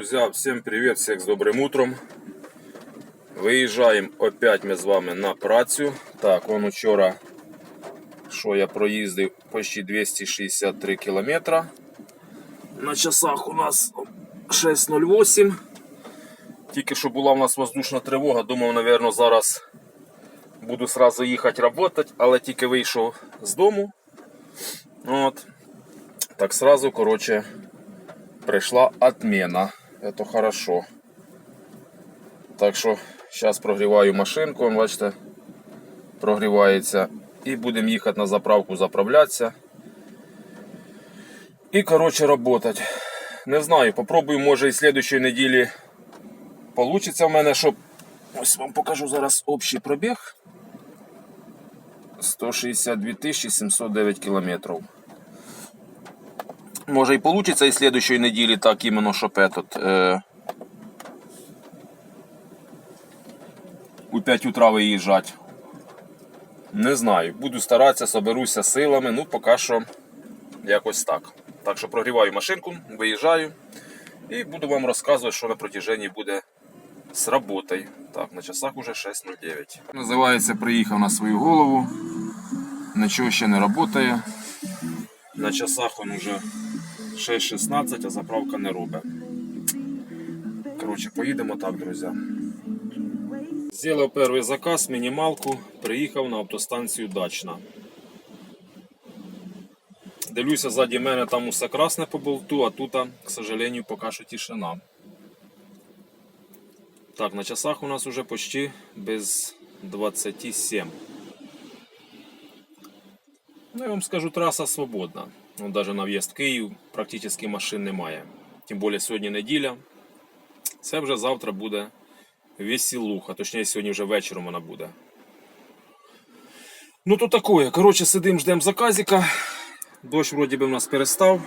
Друзья, всем привет, всех с добрым утром. Виїжджаємо опять ми з вами на працю. Так, он вчора, що я проїздив почти 263 кілометра. На часах у нас 6.08. Тільки що була у нас воздушна тривога, думав, напевно, зараз буду сразу їхати працювати, але тільки вийшов з дому. От. Так сразу, короче, прийшла отмена. Это хорошо. Так що зараз прогріваю машинку, бачите, прогрівається. І будемо їхати на заправку заправлятися. І, коротше, работать. Не знаю, попробую, може і слідчої неділі получиться в мене, щоб. Ось вам покажу зараз общий пробіг. 162 709 кілометрів. Може і получиться і слідчої неділі так іменно, щоб этот, е, у 5 утра виїжджати. Не знаю. Буду старатися, соберуся силами. Ну, поки що якось так. Так що прогріваю машинку, виїжджаю і буду вам розказувати, що на протяженні буде з роботою. Так, на часах уже 6.09. Називається Приїхав на свою голову. Нічого ще не працює. На часах он уже 6.16, а заправка не робить. Коротше, поїдемо так, друзі. Зробив перший заказ, мінімалку, приїхав на автостанцію Дачна. Дивлюся, ззаді мене там усе красне по болту, а тут, к сожалению, поки що тишина. Так, на часах у нас уже почти без 27. Ну, я вам скажу, траса свободна. Ну, навіть на в'їзд Київ практично машин немає. Тим більше сьогодні неділя. Це вже завтра буде весілуха. Точніше, сьогодні вже вечором вона буде. Ну то такое. Коротше, сидимо, ждемо заказика. Дощ вроді би в нас перестав.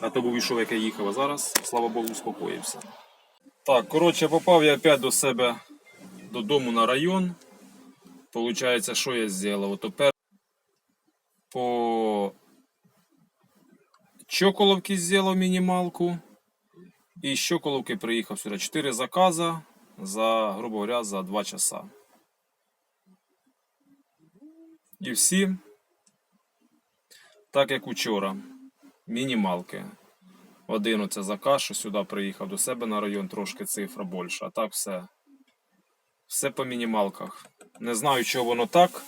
А то був ішов, як я їхав, а зараз, слава Богу, успокоївся. Так, коротше, попав я опять до себе додому на район. Получається, що я зробив? По Чоколовки зробив мінімалку. І з Чоколовки приїхав сюди. 4 закази за, грубо говоря, за 2 часа. І всі, так як учора, мінімалки. Один оце заказ, що сюди приїхав до себе на район, трошки цифра більша. А так все. Все по мінімалках. Не знаю, чого воно так.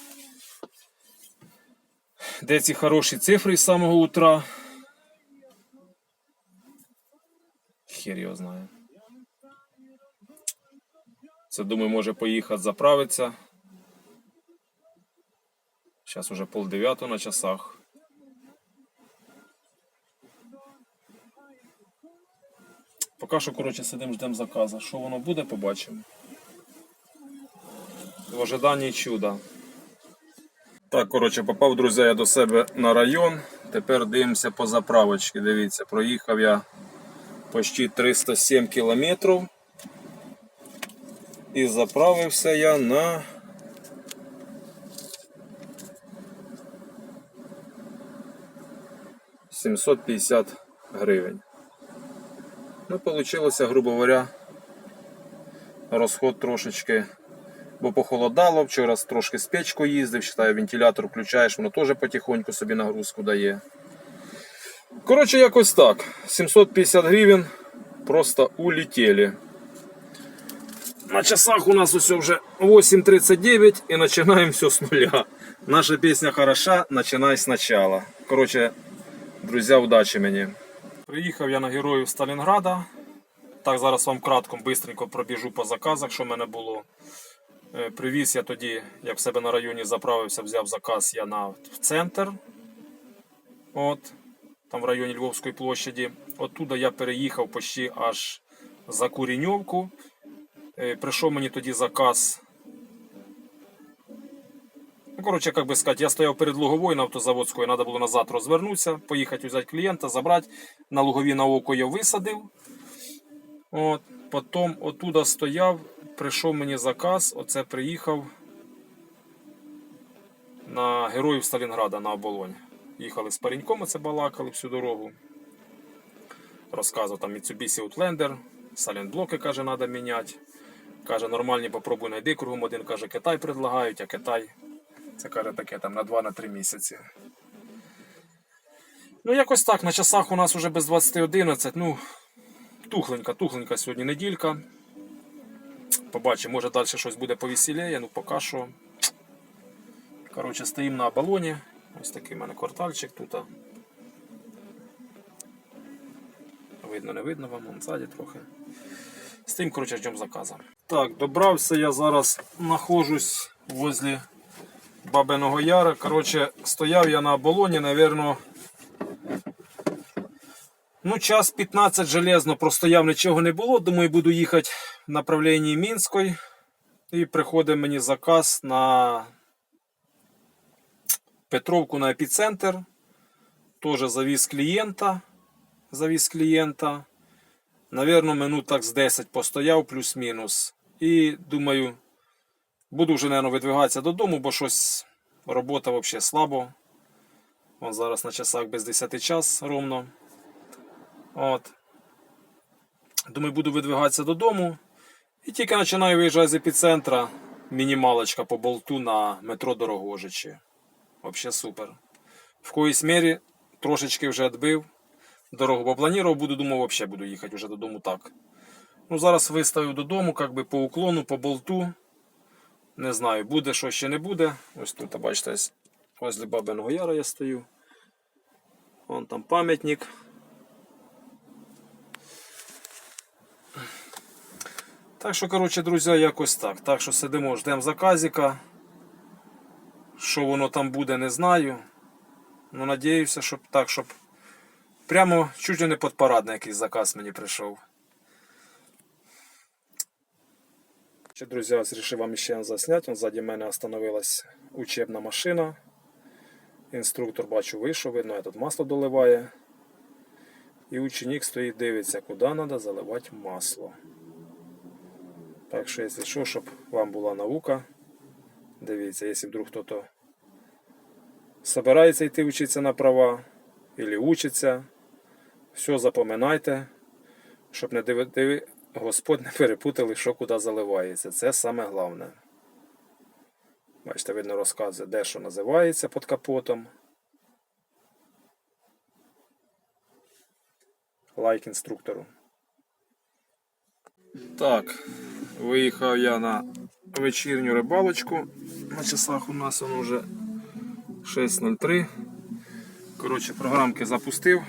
Де ці хороші цифри з самого утра. Хер його знає. Це думаю, може поїхати заправитися. Зараз уже полдев'ятого на часах. Поки що, коротше, сидимо, ждемо заказу. Що воно буде, побачимо. В ожиданні чуда. Так, коротше, попав, друзі, я до себе на район. Тепер дивимося по заправочці. Дивіться, проїхав я почти 307 кілометрів. І заправився я на сімсот п'ятдесят гривень. Ну, получилося, грубо говоря, розход трошечки, бо похолодало, вчора трошки з печкою їздив, считаю, вентилятор включаєш, воно теж потихоньку собі нагрузку дає. Коротше, якось так. 750 гривень просто улетели. На часах у нас все вже 8.39 і починаємо все з нуля. Наша пісня хороша, починай спочатку. Коротше, друзі, удачі мені. Приїхав я на героїв Сталінграда. Так, зараз вам кратко, бистренько пробіжу по заказах, що в мене було. Е, Привіз я тоді, як в себе на районі заправився, взяв заказ я на в центр. От, там в районі Львовської площаді. Оттуда я переїхав почти аж за Куріньовку. Е, Прийшов мені тоді заказ. Ну, коротше, як би сказати, я стояв перед Луговою на автозаводської, треба було назад розвернутися, поїхати взяти клієнта, забрати. На Лугові на око я висадив. От, Потім отуда стояв, прийшов мені заказ, оце приїхав на героїв Сталінграда на оболонь. Їхали з пареньком, оце балакали всю дорогу. розказував там Mitsubishi Outlander, сайлентблоки, каже, треба міняти. Каже, нормальні попробуй знайди кругом. Один каже, Китай предлагають, а Китай це каже таке там на 2-3 місяці. Ну, якось так, на часах у нас вже без 20.11. Ну, тухленька, тухленька сьогодні неділька. Побачимо, може далі щось буде повеселіє, ну поки що. Коротше, стоїмо на балоні. Ось такий в мене квартальчик тут. Видно, не видно вам, вон ззаді трохи. Стоїмо, коротше, ждемо заказа. Так, добрався я зараз знаходжусь возле Бабиного Яра. Коротше, стояв я на оболоні, напевно, ну, час 15 железно простояв, нічого не було. Думаю, буду їхати в направленні Мінської. І приходить мені заказ на Петровку на епіцентр. Тоже завіз клієнта. Завіз клієнта. Навірно, минут так з 10 постояв плюс-мінус. І думаю, буду вже, мабуть, видвигатися додому, бо щось робота взагалі слабо. Вон зараз на часах без 10 час ровно. От. Думаю, буду видвигатися додому. І тільки починаю виїжджати з епіцентра. Мінімалочка по болту на метро Дорогожичі. Взагалі супер. В коїсь мірі трошечки вже відбив дорогу, бо планував, буду думав, взагалі буду їхати вже додому так. Ну, зараз виставив додому, як би по уклону, по болту. Не знаю, буде що ще не буде. Ось тут, бачите, ось возле Бабиного Яра я стою. Вон там пам'ятник. Так що, коротше, друзі, якось так. Так що сидимо, ждемо заказика. Що воно там буде, не знаю. Ну, надіюся, щоб так, щоб прямо чуть ли не подпарадний якийсь заказ мені прийшов. Ще, друзі, ось вам ще засняти. Вон ззаді мене остановилась учебна машина. Інструктор бачу вийшов, видно, я тут масло доливає. І ученик стоїть, дивиться, куди треба заливати масло. Так що, якщо що, щоб вам була наука, дивіться, якщо вдруг хтось собирається йти вчитися на права, або учиться, все запам'ятайте, щоб не диви, Господь не перепутали, що куди заливається. Це саме головне. Бачите, видно розказує, де що називається під капотом. Лайк інструктору. Так, виїхав я на вечірню рибалочку. На часах у нас воно вже 6.03. Коротше, програмки запустив.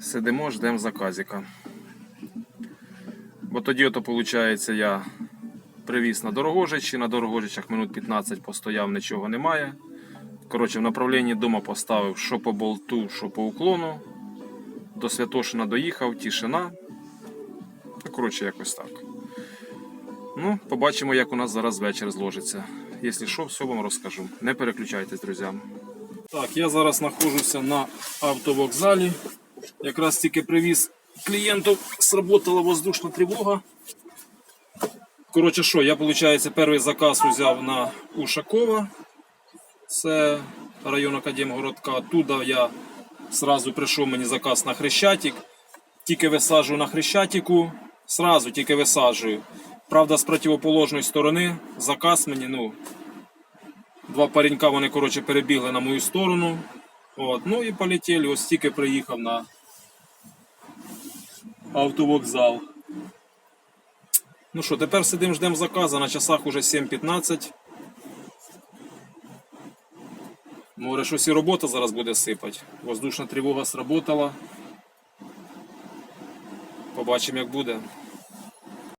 Сидимо, ждемо заказика. Бо тоді, ото, виходить, я привіз на Дорогожичі. На Дорогожичах минут 15 постояв, нічого немає. Коротше, в направленні дома поставив що по болту, що по уклону. До Святошина доїхав, тишина. Коротше, якось так. Ну, побачимо, як у нас зараз вечір зложиться. Якщо що, все вам розкажу. Не переключайтесь, друзі. Так, я зараз знаходжуся на автовокзалі. Якраз тільки привіз клієнтів, сработала воздушна тривога. Коротше, що, я, виходить, перший заказ взяв на Ушакова. Це район Академгородка. Оттуда я сразу прийшов мені заказ на Хрещатик. Тільки висаджую на Хрещатику, сразу тільки висаджую. Правда, з противоположної сторони заказ мені, ну, два паренька вони, коротше, перебігли на мою сторону. От, ну і полетіли, ось тільки приїхав на автовокзал. Ну що, тепер сидимо, ждемо заказу, на часах уже 7.15. Може, щось і робота зараз буде сипати. Воздушна тривога сработала. Побачимо, як буде.